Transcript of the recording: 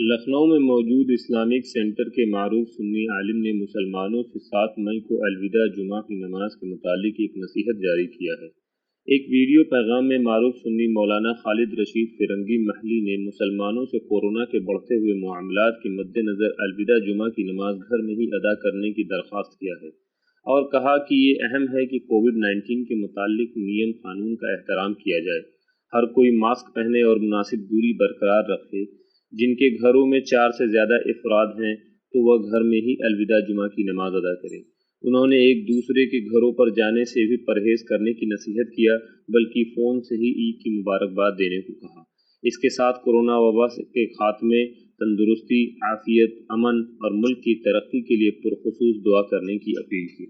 लखनऊ में मौजूद Islamic centre के मारूफ सुन्नी आलिम ने मुसलमानों से सात मई को अलविदा जुमा की नमाज़ के मुतालिक एक नसीहत जारी किया है। एक वीडियो पैगाम में मारूफ सुन्नी मौलाना खालिद रशीद फिरंगी महली ने मुसलमानों से कोरोना के बढ़ते हुए मामलात के मद्देनज़र अलविदा जुमा की नमाज़ घर में ही अदा करने की दरख्वास्त किया है और कहा कि ये अहम है कि कोविड नाइन्टीन के मुतालिक नियम कानून का एहतराम किया जाए। हर कोई मास्क पहने और मुनासिब दूरी बरकरार रखे जिनके घरों में चार से ज़्यादा अफराद हैं तो वह घर में ही अलविदा जुमा की नमाज़ अदा करें। उन्होंने एक दूसरे के घरों पर जाने से भी परहेज़ करने की नसीहत किया, बल्कि फ़ोन से ही ईद की मुबारकबाद देने को कहा। इसके साथ कोरोना वबा के खात्मे, तंदुरुस्ती, आफियत, अमन और मुल्क की तरक्की के लिए पुरखसूस दुआ करने की अपील की।